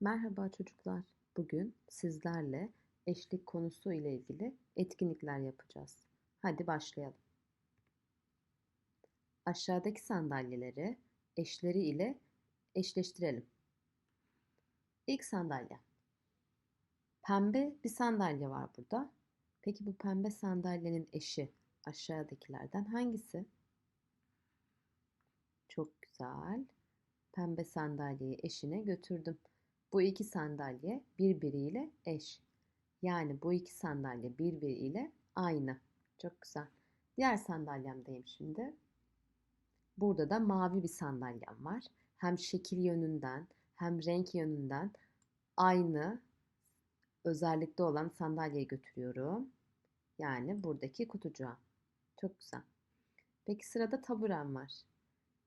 Merhaba çocuklar. Bugün sizlerle eşlik konusu ile ilgili etkinlikler yapacağız. Hadi başlayalım. Aşağıdaki sandalyeleri eşleri ile eşleştirelim. İlk sandalye. Pembe bir sandalye var burada. Peki bu pembe sandalyenin eşi aşağıdakilerden hangisi? Çok güzel. Pembe sandalyeyi eşine götürdüm. Bu iki sandalye birbiriyle eş. Yani bu iki sandalye birbiriyle aynı. Çok güzel. Diğer sandalyemdeyim şimdi. Burada da mavi bir sandalyem var. Hem şekil yönünden hem renk yönünden aynı özellikte olan sandalyeyi götürüyorum. Yani buradaki kutucuğa. Çok güzel. Peki sırada taburem var.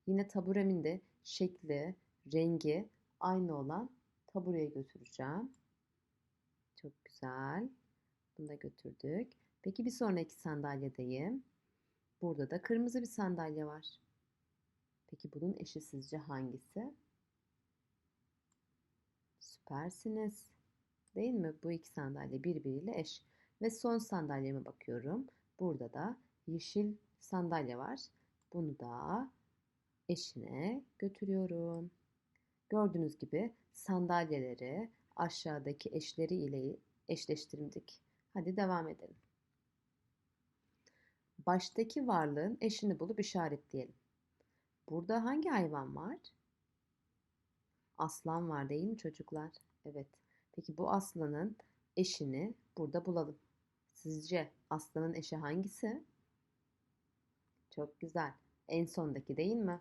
Yine taburemin de şekli, rengi aynı olan tabureye götüreceğim. Çok güzel. Bunu da götürdük. Peki bir sonraki sandalyedeyim. Burada da kırmızı bir sandalye var. Peki bunun eşi sizce hangisi? Süpersiniz. Değil mi? Bu iki sandalye birbiriyle eş. Ve son sandalyeme bakıyorum. Burada da yeşil sandalye var. Bunu da eşine götürüyorum. Gördüğünüz gibi sandalyeleri aşağıdaki eşleri ile eşleştirdik. Hadi devam edelim. Baştaki varlığın eşini bulup işaretleyelim. Burada hangi hayvan var? Aslan var değil mi çocuklar? Evet. Peki bu aslanın eşini burada bulalım. Sizce aslanın eşi hangisi? Çok güzel. En sondaki değil mi?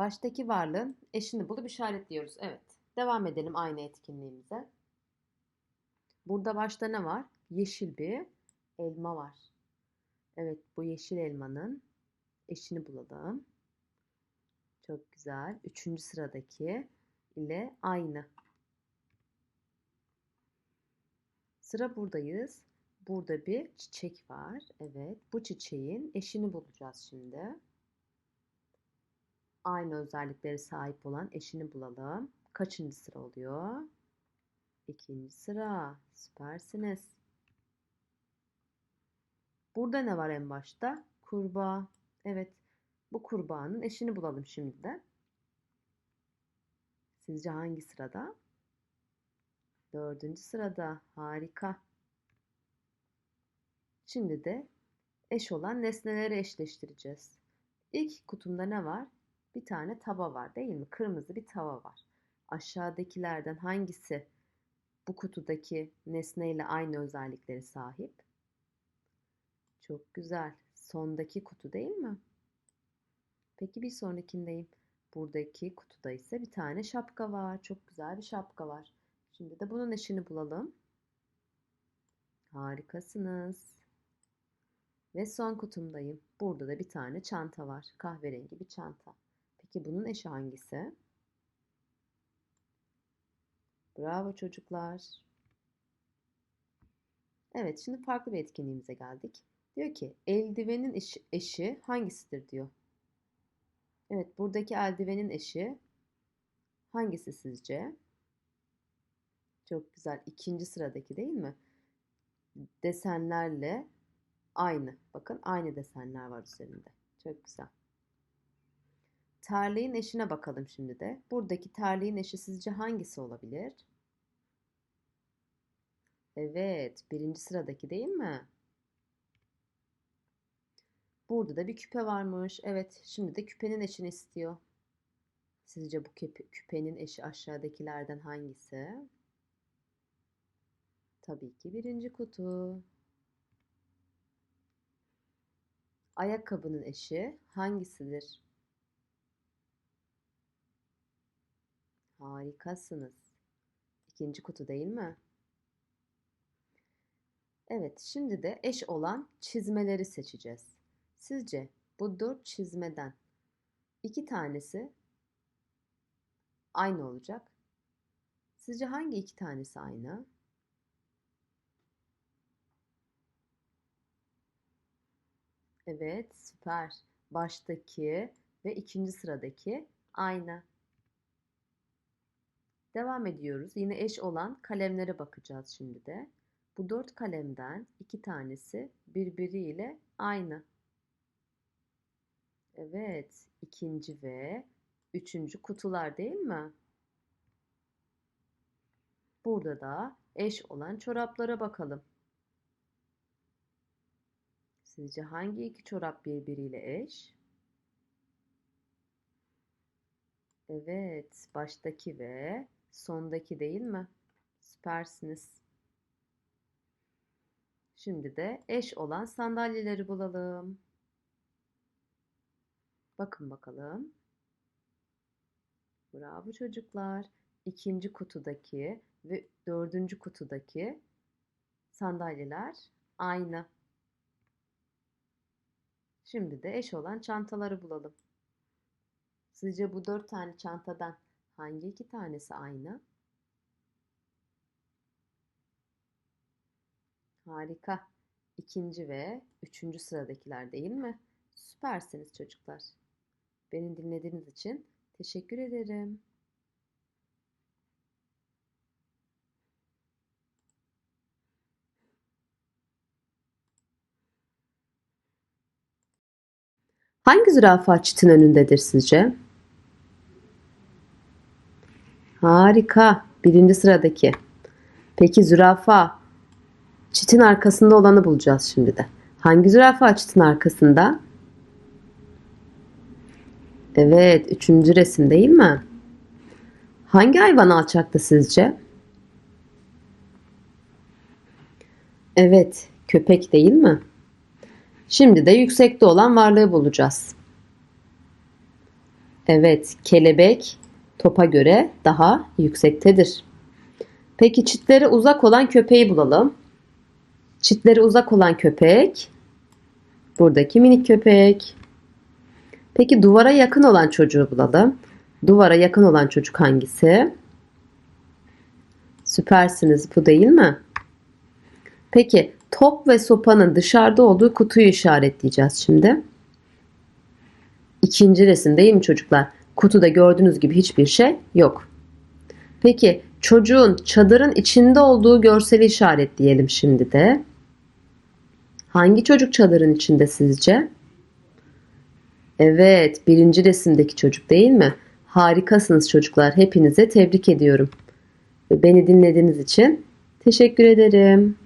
Baştaki varlığın eşini bulup işaretliyoruz. Evet. Devam edelim aynı etkinliğimize. Burada başta ne var? Yeşil bir elma var. Evet bu yeşil elmanın eşini bulalım. Çok güzel. Üçüncü sıradaki ile aynı. Sıra buradayız. Burada bir çiçek var. Evet bu çiçeğin eşini bulacağız şimdi aynı özelliklere sahip olan eşini bulalım. Kaçıncı sıra oluyor? İkinci sıra. Süpersiniz. Burada ne var en başta? Kurbağa. Evet. Bu kurbağanın eşini bulalım şimdi de. Sizce hangi sırada? Dördüncü sırada. Harika. Şimdi de eş olan nesneleri eşleştireceğiz. İlk kutumda ne var? Bir tane tava var değil mi? Kırmızı bir tava var. Aşağıdakilerden hangisi bu kutudaki nesneyle aynı özellikleri sahip? Çok güzel. Sondaki kutu değil mi? Peki bir sonrakindeyim. Buradaki kutuda ise bir tane şapka var. Çok güzel bir şapka var. Şimdi de bunun eşini bulalım. Harikasınız. Ve son kutumdayım. Burada da bir tane çanta var. Kahverengi bir çanta. Peki bunun eşi hangisi? Bravo çocuklar. Evet şimdi farklı bir etkinliğimize geldik. Diyor ki eldivenin eşi, eşi hangisidir diyor. Evet buradaki eldivenin eşi hangisi sizce? Çok güzel. İkinci sıradaki değil mi? Desenlerle aynı. Bakın aynı desenler var üzerinde. Çok güzel. Terliğin eşine bakalım şimdi de. Buradaki terliğin eşi sizce hangisi olabilir? Evet, birinci sıradaki değil mi? Burada da bir küpe varmış. Evet, şimdi de küpenin eşini istiyor. Sizce bu küpenin eşi aşağıdakilerden hangisi? Tabii ki birinci kutu. Ayakkabının eşi hangisidir? Harikasınız. İkinci kutu değil mi? Evet, şimdi de eş olan çizmeleri seçeceğiz. Sizce bu dört çizmeden iki tanesi aynı olacak. Sizce hangi iki tanesi aynı? Evet, süper. Baştaki ve ikinci sıradaki aynı. Devam ediyoruz. Yine eş olan kalemlere bakacağız şimdi de. Bu dört kalemden iki tanesi birbiriyle aynı. Evet, ikinci ve üçüncü kutular değil mi? Burada da eş olan çoraplara bakalım. Sizce hangi iki çorap birbiriyle eş? Evet, baştaki ve sondaki değil mi? Süpersiniz. Şimdi de eş olan sandalyeleri bulalım. Bakın bakalım. Bravo çocuklar. İkinci kutudaki ve dördüncü kutudaki sandalyeler aynı. Şimdi de eş olan çantaları bulalım. Sizce bu dört tane çantadan hangi iki tanesi aynı? Harika. İkinci ve üçüncü sıradakiler değil mi? Süpersiniz çocuklar. Beni dinlediğiniz için teşekkür ederim. Hangi zürafa çitin önündedir sizce? Harika. Birinci sıradaki. Peki zürafa çitin arkasında olanı bulacağız şimdi de. Hangi zürafa çitin arkasında? Evet, üçüncü resim değil mi? Hangi hayvan alçakta sizce? Evet, köpek değil mi? Şimdi de yüksekte olan varlığı bulacağız. Evet, kelebek topa göre daha yüksektedir. Peki çitlere uzak olan köpeği bulalım. Çitlere uzak olan köpek buradaki minik köpek. Peki duvara yakın olan çocuğu bulalım. Duvara yakın olan çocuk hangisi? Süpersiniz bu değil mi? Peki top ve sopanın dışarıda olduğu kutuyu işaretleyeceğiz şimdi. İkinci resim değil mi çocuklar? Kutuda gördüğünüz gibi hiçbir şey yok. Peki çocuğun çadırın içinde olduğu görseli işaretleyelim şimdi de. Hangi çocuk çadırın içinde sizce? Evet, birinci resimdeki çocuk değil mi? Harikasınız çocuklar. Hepinize tebrik ediyorum. Beni dinlediğiniz için teşekkür ederim.